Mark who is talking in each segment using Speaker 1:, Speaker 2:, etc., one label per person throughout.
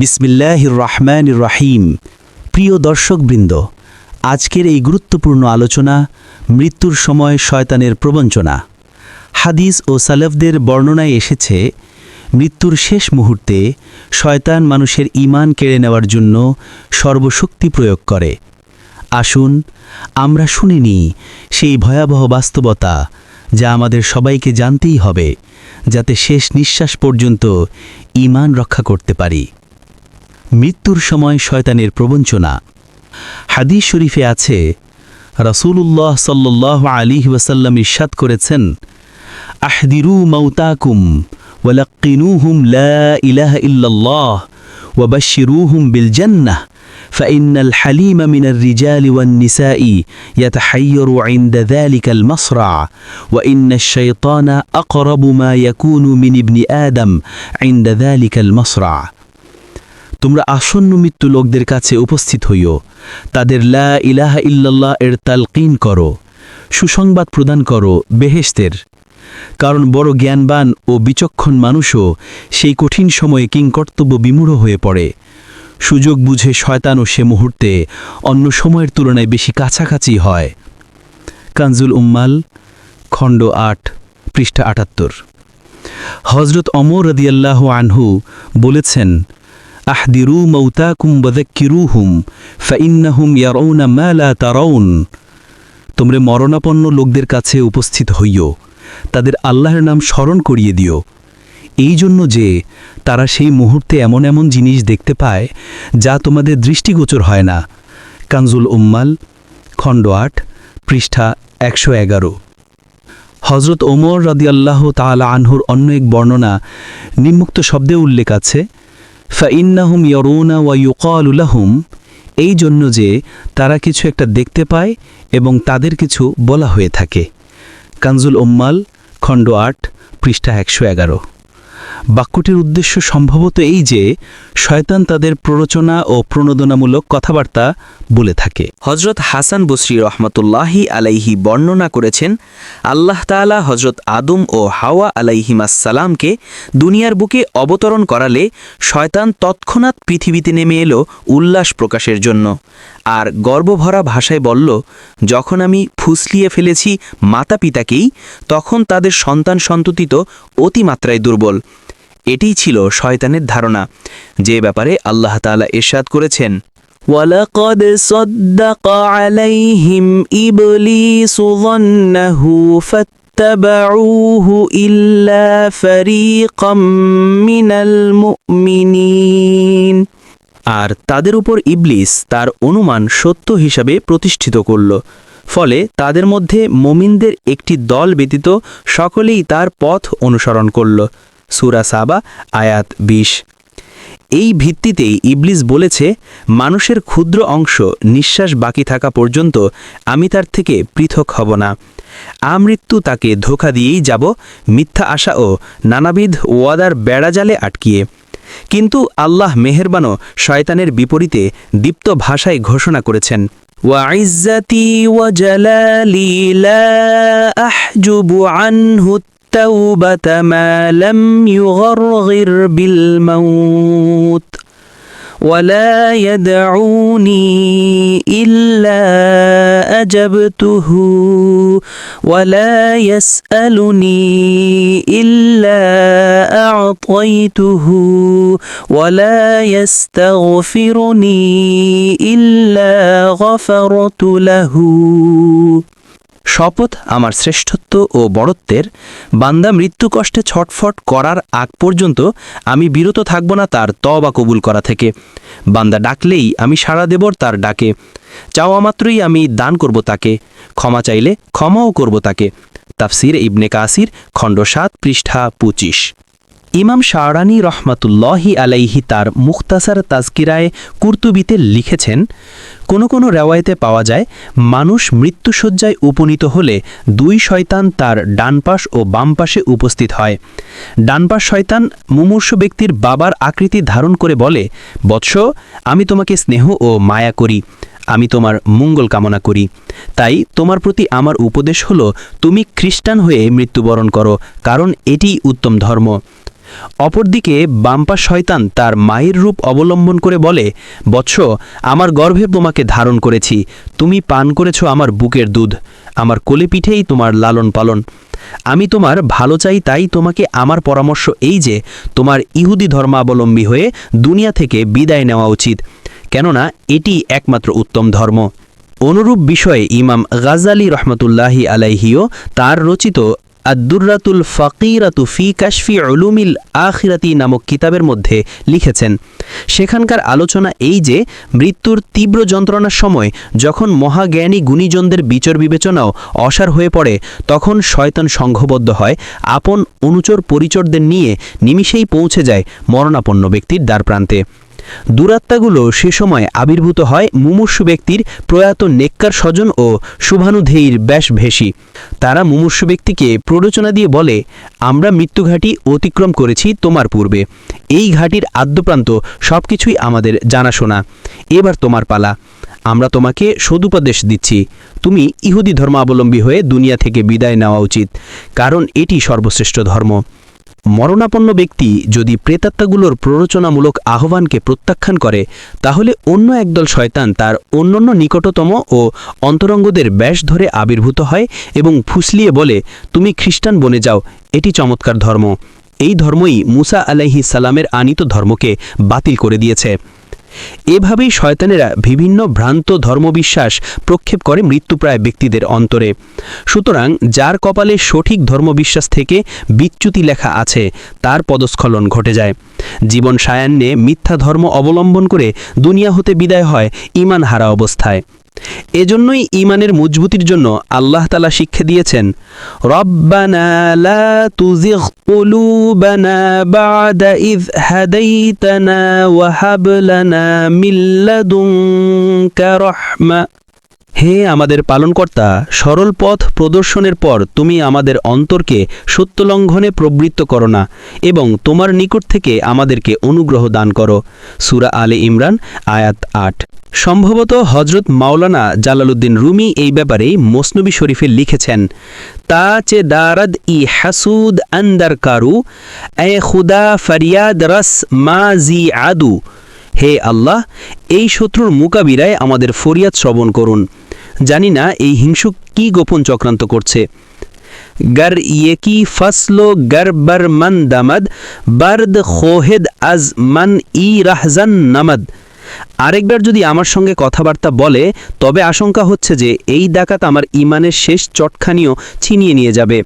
Speaker 1: বিসমিল্লাহির রহমান রাহিম। প্রিয় দর্শকবৃন্দ, আজকের এই গুরুত্বপূর্ণ আলোচনা মৃত্যুর সময় শয়তানের প্রবঞ্চনা। হাদিস ও সালফদের বর্ণনায় এসেছে, মৃত্যুর শেষ মুহূর্তে শয়তান মানুষের ঈমান কেড়ে নেওয়ার জন্য সর্বশক্তি প্রয়োগ করে। আসুন, আমরা শুনিনি সেই ভয়াবহ বাস্তবতা যা আমাদের সবাইকে জানতেই হবে, যাতে শেষ নিঃশ্বাস পর্যন্ত ঈমান রক্ষা করতে পারি। মৃত্যুর সময় শয়তানের প্রবঞ্চনা হাদিস শরীফে আছে রাসূলুল্লাহ সাল্লাহ আলী ওয়াসাল্লাম ইরশাদ করেছেন আহদিরু মৌতাকুম ওয়ালাক্কিনুহুম লা ইলাহা ইল্লাল্লাহ ওয়াবাশশিরুহুম বিল জান্নাহ فإن الحليم من الرجال والنساء يتحير عند ذلك المصرع وإن الشيطان أقرب ما يكون من ابن آدم عند ذلك المصرع তোমরা আসন্ন মৃত্যু লোকদের কাছে উপস্থিত হইও। তাদের লা ইলাহা ইল্লাল্লাহ এর তালকিন করো, সুসংবাদ প্রদান করো বেহেস্তের কারণ বড় জ্ঞানবান ও বিচক্ষণ মানুষও সেই কঠিন সময়ে কিংকর্তব্য বিমূঢ় হয়ে পড়ে। সুযোগ বুঝে শয়তানও সে মুহূর্তে অন্য সময়ের তুলনায় বেশি কাছাকাছি হয়। কানজুল উম্মাল, খণ্ড আট, পৃষ্ঠা আটাত্তর। হজরত অমর রদিয়াল্লাহ আনহু বলেছেন আহদিরু মৌতাকুম বদক্কিরুহুম ফাইন্নাহুম ইয়ারৌনা মা লা তারাউন তোমরা মরণাপন্ন লোকদের কাছে উপস্থিত হইও, তাদের আল্লাহর নাম স্মরণ করিয়ে দিও। এই জন্য যে তারা সেই মুহূর্তে এমন এমন জিনিস দেখতে পায় যা তোমাদের দৃষ্টিগোচর হয় না। কানজুল উম্মাল, খণ্ড আট, পৃষ্ঠা একশো এগারো। হজরত ওমর রাদিয়াল্লাহ তাআলা আনহুর অন্য এক বর্ণনা নিম্মুক্ত শব্দে উল্লেখ আছে ফাইন্নাহুম ইয়রুনা ওয়া ইউকালুলাহুম এই জন্য যে তারা কিছু একটা দেখতে পায় এবং তাদের কিছু বলা হয়ে থাকে। কানজুল উম্মাল, খণ্ড আট, পৃষ্ঠা একশো এগারো। বাক্যটির উদ্দেশ্য সম্ভবত এই যে, শয়তান তাদের প্ররোচনা ও প্রণোদনামূলক কথাবার্তা বলে থাকে।
Speaker 2: হজরত হাসান বসরি রহমতুল্লাহি আলাইহি বর্ণনা করেছেন, আল্লাহ তাআলা হজরত আদম ও হাওয়া আলাইহিমাসালামকে দুনিয়ার বুকে অবতরণ করালে শয়তান তৎক্ষণাৎ পৃথিবীতে নেমে এলো উল্লাস প্রকাশের জন্য। আর গর্বভরা ভাষায় বলল, যখন আমি ফুসলিয়ে ফেলেছি মাতা পিতাকেই তখন তাদের সন্তান সন্ততি তো অতিমাত্রায় দুর্বল। এটিই ছিল শয়তানের ধারণা যে ব্যাপারে আল্লাহ তাআলা এরশাদ করেছেন ولقد صدق عليهم إبليس ظنه فاتبعوه إلا فريقا من المؤمنين আর তাদের উপর ইবলিস তার অনুমান সত্য হিসাবে প্রতিষ্ঠিত করল ফলে তাদের মধ্যে মমিনদের একটি দল ব্যতীত সকলেই তার পথ অনুসরণ করল সুরা সাবা আয়াত বিশ এই ভিত্তিতেই ইবলিস বলেছে মানুষের ক্ষুদ্র অংশ নিঃশ্বাস বাকি থাকা পর্যন্ত আমি তার থেকে পৃথক হব না আমৃত্যু তাকে ধোকা দিয়েই যাব মিথ্যা আশা ও নানাবিধ ওয়াদার বেড়াজালে আটকিয়ে কিন্তু আল্লাহ মেহেরবানও শয়তানের বিপরীতে দীপ্ত ভাষায় ঘোষণা করেছেন وعزتي وجلالي لا أحجب عنه التوبة ما لم يغرغر بالموت ولا يدعوني إلا أجبته ولا يسألني إلا أعطيته ولا يستغفرني إلا غفرت له. শপথ আমার শ্রেষ্ঠত্ব ও বড়ত্বের। বান্দা মৃত্যু কষ্টে ছটফট করার আগ পর্যন্ত আমি বিরত থাকব না তার তবা কবুল করা থেকে। বান্দা ডাকলেই আমি সাড়া দেবর তার ডাকে। চাওয়া মাত্রই আমি দান করব তাকে। ক্ষমা চাইলে ক্ষমাও করব তাকে। তাফসির ইবনে কাসির খণ্ড সাত পৃষ্ঠা পঁচিশ। ইমাম শাহরানি রহমাতুল্লাহি আলাইহি তার মুখতাসার তাজকিরায় কুর্তুবিতে লিখেছেন, কোনো কোনো রেওয়ায়তে পাওয়া যায়, মানুষ মৃত্যুসজ্জায় উপনীত হলে দুই শয়তান তার ডান পাশ ও বাম পাশে উপস্থিত হয়। ডানপাশ শয়তান মুমূর্ষ ব্যক্তির বাবার আকৃতি ধারণ করে বলে, বৎস, আমি তোমাকে স্নেহ ও মায়া করি, আমি তোমার মঙ্গল কামনা করি। তাই তোমার প্রতি আমার উপদেশ হলো, তুমি খ্রিস্টান হয়ে মৃত্যুবরণ করো, কারণ এটিই উত্তম ধর্ম। অপরদিকে বাম্পা শয়তান তার মায়ের রূপ অবলম্বন করে বলে, বৎস, আমার গর্ভে তোমাকে ধারণ করেছি। তুমি পান করেছ আমার বুকের দুধ। আমার কোলে পিঠেই তোমার লালন পালন। আমি তোমার ভালো চাই তাই তোমাকে আমার পরামর্শ এই যে, তোমার ইহুদি ধর্মাবলম্বী হয়ে দুনিয়া থেকে বিদায় নেওয়া উচিত। কেননা, এটি একমাত্র উত্তম ধর্ম। অনুরূপ বিষয়ে ইমাম গাজালি রহমতুল্লাহি আলাইহিও তার রচিত আদ্দুর্রাতুল ফকিরাতু ফি কাশফি উলুমিল আখিরাতি নামক কিতাবের মধ্যে লিখেছেন, সেখানকার আলোচনা এই যে, মৃত্যুর তীব্র যন্ত্রণার সময় যখন মহাজ্ঞানী গুণীজনদের বিচার বিবেচনাও অসার হয়ে পড়ে, তখন শয়তান সংঘবদ্ধ হয়, আপন অনুচর পরিচরদের নিয়ে নিমিষেই পৌঁছে যায় মরণাপন্ন ব্যক্তির দ্বারপ্রান্তে। দুরাত্মাগুলো সে সময় আবির্ভূত হয় মুমূর্ষু ব্যক্তির প্রয়াত নেককার স্বজন ও শুভানুধেয়ীর ব্যাস ভেসি তারা মুমূর্ষু ব্যক্তিকে প্ররোচনা দিয়ে বলে, আমরা মৃত্যুঘাটি অতিক্রম করেছি তোমার পূর্বে। এই ঘাটির আদ্যপ্রান্ত সব কিছুই আমাদের জানাশোনা। এবার তোমার পালা। আমরা তোমাকে সদুপদেশ দিচ্ছি। তুমি ইহুদি ধর্মাবলম্বী হয়ে দুনিয়া থেকে বিদায় নেওয়া উচিত, কারণ এটি সর্বশ্রেষ্ঠ ধর্ম। মরণাপন্ন ব্যক্তি যদি প্রেতাত্মাগুলোর প্ররোচনামূলক আহ্বানকে প্রত্যাখ্যান করে, তাহলে অন্য একদল শয়তান তার অন্যান্য নিকটতম ও অন্তরঙ্গদের ব্যাস ধরে আবির্ভূত হয় এবং ফুসলিয়ে বলে, তুমি খ্রিস্টান বনে যাও, এটি চমৎকার ধর্ম। এই ধর্মই মুসা আলাইহি সালামের আনিত ধর্মকে বাতিল করে দিয়েছে। এভাবেই শয়তানেরা বিভিন্ন ভ্রান্ত ধর্মবিশ্বাস প্রক্ষেপ করে মৃত্যুপ্রায় ব্যক্তিদের অন্তরে। সুতরাং যার কপালে সঠিক ধর্মবিশ্বাস থেকে বিচ্যুতি লেখা আছে, তার পদস্খলন ঘটে যায়। জীবন সায়ান্নে মিথ্যা ধর্ম অবলম্বন করে দুনিয়া হতে বিদায় হয় ইমান হারা অবস্থায়। এজন্যই ইমানের মজবুতির জন্য আল্লাহ তালা শিক্ষা দিয়েছেন রব্বানা হে আমাদের পালনকর্তা, সরল পথ প্রদর্শনের পর তুমি আমাদের অন্তরকে সত্যলঙ্ঘনে প্রবৃত্ত করো না এবং তোমার নিকট থেকে আমাদেরকে অনুগ্রহ দান করো। সুরা আলে ইমরান, আয়াত আট। সম্ভবত হজরত মাওলানা জালালুদ্দিন রুমি এই ব্যাপারে মোসনবী শরীফে লিখেছেন, তা চে দারাদ ই হাসুদ আন্দার কারু, এ খুদা ফরিয়াদ রস মা জি আদু। হে আল্লাহ, এই শত্রুর মোকাবিলায় আমাদের ফরিয়াদ শ্রবণ করুন। জানি না এই হিংসুক কি গোপন চক্রান্ত করছে। গর ইয়ে কি ফসলো গর বর মন দামদ, বর্দ খোহেদ আজ মন ই রাহজান নামদ। আরেকবার যদি আমার সঙ্গে কথাবার্তা বলে, তবে আশঙ্কা হচ্ছে যে এই ডাকাত আমার ইমানের শেষ চটখানিও ছিনিয়ে নিয়ে যাবে।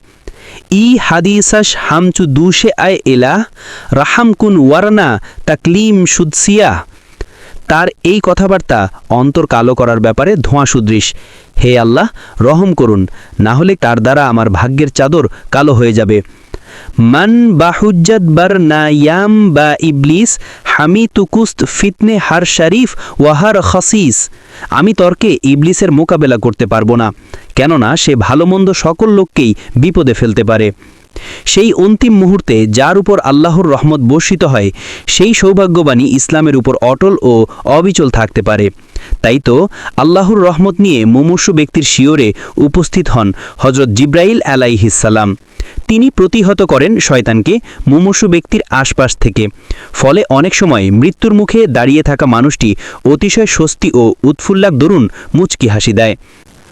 Speaker 2: ই হাদিসাস হামচু দুশে আয় এলা রাহাম রাহামকুন ওয়ারনা তাকলিম সুদসিয়া তার এই কথাবার্তা অন্তর কালো করার ব্যাপারে ধোঁয়া সুদৃশ। হে আল্লাহ, রহম করুন, না হলে তার দ্বারা আমার ভাগ্যের চাদর কালো হয়ে যাবে। মান বাহুজ্জাত বার নায়াম বা ইবলিস হামি তুকুস্ত ফিতনে হার শরীফ ওয়াহার খসিস। আমি তর্কে ইবলিসের মোকাবেলা করতে পারব না, কেননা সে ভালো মন্দ সকল লোককেই বিপদে ফেলতে পারে। সেই অন্তিম মুহূর্তে যার উপর আল্লাহর রহমত বর্ষিত হয়, সেই সৌভাগ্যবাণী ইসলামের উপর অটল ও অবিচল থাকতে পারে। তাই তো আল্লাহর রহমত নিয়ে মুমূর্ষু ব্যক্তির শিওরে উপস্থিত হন হজরত জিব্রাইল আলাইহিসাল্লাম তিনি প্রতিহত করেন শয়তানকে মুমূর্ষু ব্যক্তির আশপাশ থেকে। ফলে অনেক সময় মৃত্যুর মুখে দাঁড়িয়ে থাকা মানুষটি অতিশয় স্বস্তি ও উৎফুল্লাক দরুন মুচকি হাসি দেয়।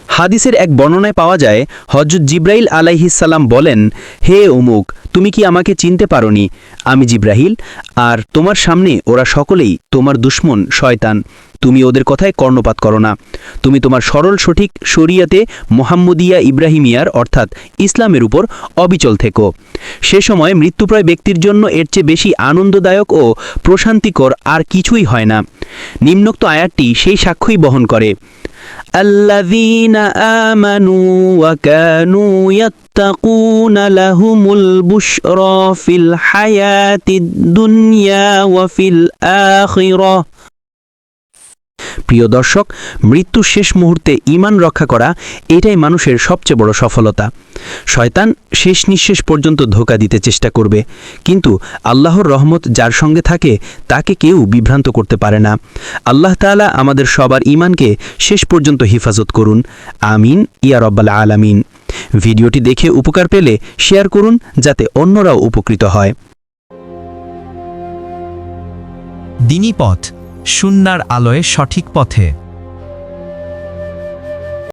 Speaker 2: হাদিসের এক বর্ণনায় পাওয়া যায় হজরত জিব্রাইল আলাইহিসাল্লাম বলেন, হে অমুক, তুমি কি আমাকে চিনতে পারোনি? আমি জিব্রাহিল আর তোমার সামনে ওরা সকলেই তোমার দুশ্মন, শয়তান। তুমি ওদের কথায় কর্ণপাত করো না তুমি তোমার সরল সঠিক শরিয়াতে মোহাম্মদিয়া ইব্রাহিমিয়ার অর্থাৎ ইসলামের উপর অবিচল থেকো সে সময় মৃত্যুপ্রায় ব্যক্তির জন্য এর চেয়ে বেশি আনন্দদায়ক ও প্রশান্তিকর আর কিছুই হয় না নিম্নোক্ত আয়াতটি সেই সাক্ষ্যই বহন করে الذين آمنوا وكانوا يتقون لهم البشرى في الحياة الدنيا وفي الآخرة প্রিয় দর্শক, মৃত্যুর শেষ মুহূর্তে ইমান রক্ষা করা এটাই মানুষের সবচেয়ে বড় সফলতা। শয়তান শেষ নিঃশেষ পর্যন্ত ধোকা দিতে চেষ্টা করবে, কিন্তু আল্লাহর রহমত যার সঙ্গে থাকে, তাকে কেউ বিভ্রান্ত করতে পারে না। আল্লাহ তাআলা আমাদের সবার ইমানকে শেষ পর্যন্ত হেফাজত করুন। আমিন, ইয়া রব্বাল আলামিন। ভিডিওটি দেখে উপকার পেলে শেয়ার করুন, যাতে অন্যরাও উপকৃত হয়।
Speaker 3: দিনী পথ শূন্যার আলোয় সঠিক পথে।